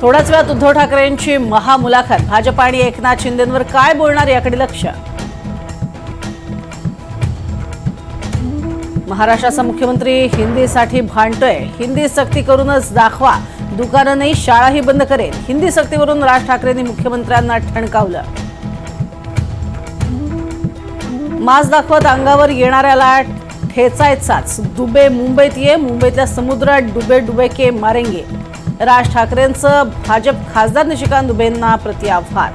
थोड्याच वेळात उद्धव ठाकरेंची महामुलाखत. भाजप आणि एकनाथ शिंदेंवर काय बोलणार याकडे लक्ष? महाराष्ट्राचा मुख्यमंत्री हिंदीसाठी भांडतोय. हिंदी सक्ती करूनच दाखवा. दुकानं नाही शाळाही बंद करेल. हिंदी सक्तीवरून राज ठाकरेंनी मुख्यमंत्र्यांना ठणकावलं. मास दाखवत अंगावर येणाऱ्याला ठेचायचाच. दुबे मुंबईत ये मुंबईतल्या समुद्रात डुबे डुबे के मारेंगे. राज ठाकरेंचं भाजप खासदार निशिकांत दुबेंना प्रति आव्हान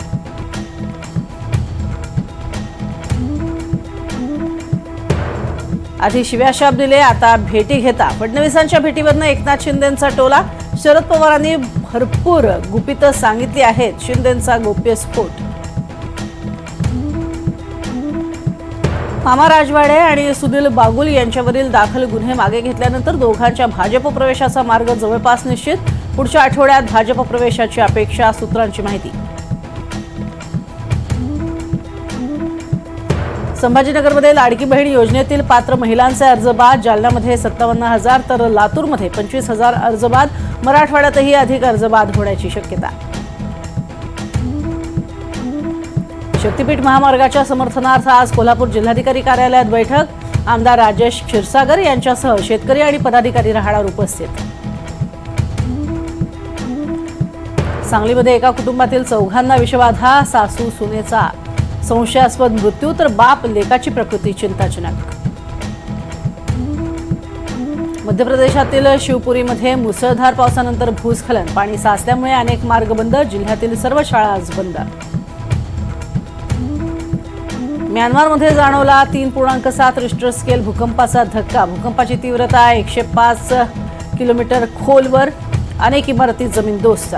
आधी शिव्याशाप दिले आता भेटी घेता. फडणवीसांच्या भेटीवरनं एकनाथ शिंदेंचा टोला. शरद पवारांनी भरपूर गुपितं सांगितली आहेत. शिंदेंचा गोप्यस्फोट मामा राजवाडे आणि सुनील बागुल यांच्यावरील दाखल गुन्हे मागे घेतल्यानंतर दोघांच्या भाजप प्रवेशाचा मार्ग जवळपास निश्चित. पुढच्या आठवड्यात भाजप प्रवेशाची अपेक्षा सूत्रांची माहिती. संभाजीनगरमध्ये लाडकी बहीण योजनेतील पात्र महिलांचे अर्ज बाद जालन्यामध्ये सत्तावन्न हजार तर लातूरमध्ये पंचवीस हजार अर्ज बाद मराठवाड्यातही अधिक अर्ज बाद होण्याची शक्यता. शक्तीपीठ महामार्गाच्या समर्थनार्थ आज कोल्हापूर जिल्हाधिकारी कार्यालयात बैठक. आमदार राजेश क्षीरसागर यांच्यासह शेतकरी आणि पदाधिकारी राहणार उपस्थित. सांगलीमध्ये एका कुटुंबातील चौघांना विषबाधा सासू सुनेचा संशयास्पद मृत्यू तर बाप लेकाची प्रकृती चिंताजनक. मध्य प्रदेशातील शिवपुरीमध्ये मुसळधार पावसानंतर भूस्खलन पाणी साचल्यामुळे अनेक मार्ग बंद जिल्ह्यातील सर्व शाळा आज बंद. म्यानमारमध्ये जाणवला तीन पूर्णांक सात रिस्टर स्केल भूकंपाचा धक्का. भूकंपाची तीव्रता एकशे पाच किलोमीटर खोलवर अनेक इमारती जमीन जमीनदोस्त